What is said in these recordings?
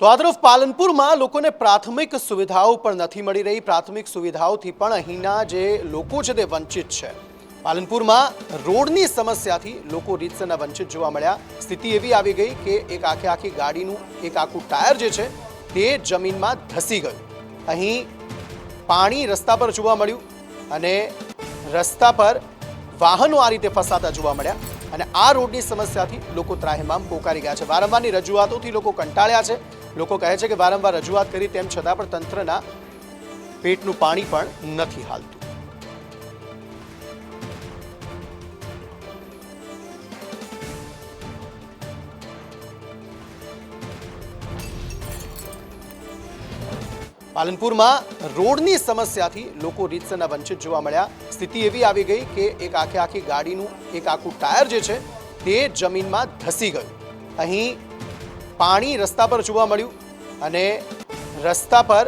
તો આ તરફ પાલનપુરમાં લોકોને પ્રાથમિક સુવિધાઓ પણ નથી મળી રહી. પ્રાથમિક સુવિધાઓથી પણ અહીંના જે લોકો છે તે વંચિત છે. પાલનપુરમાં રોડની સમસ્યાથી લોકો રીતસરના વંચિત જોવા મળ્યા. સ્થિતિ એવી આવી ગઈ કે એક આખે આખી ગાડીનું એક આખું ટાયર જે છે તે જમીનમાં ધસી ગયું. અહીં પાણી રસ્તા પર જોવા મળ્યું અને રસ્તા પર વાહનો આ રીતે ફસાતા જોવા મળ્યા અને આ રોડની સમસ્યાથી લોકો ત્રાહિમામ પોકારી ગયા છે. વારંવારની રજૂઆતોથી લોકો કંટાળ્યા છે. લોકો કહે છે કે વારંવાર રજૂઆત કરી તેમ છતાં પણ તંત્રના પેટનું પાણી પણ નથી હાલતું. પાલનપુરમાં રોડની સમસ્યાથી લોકો રીતસરના વંચિત જોવા મળ્યા. સ્થિતિ એવી આવી ગઈ કે એક આખે આખી ગાડીનું એક આખું ટાયર જે છે તે જમીનમાં ધસી ગયું. અહીં પાણી રસ્તા પર જોવા મળ્યું અને રસ્તા પર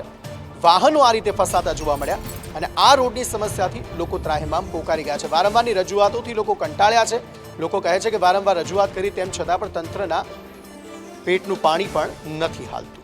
વાહનો આ રીતે ફસાતા જોવા મળ્યા અને આ રોડની સમસ્યાથી લોકો ત્રાહિમામ પોકારી ગયા છે. વારંવારની રજૂઆતોથી લોકો કંટાળ્યા છે. લોકો કહે છે કે વારંવાર રજૂઆત કરી તેમ છતાં પણ તંત્રના પેટનું પાણી પણ નથી હાલતું.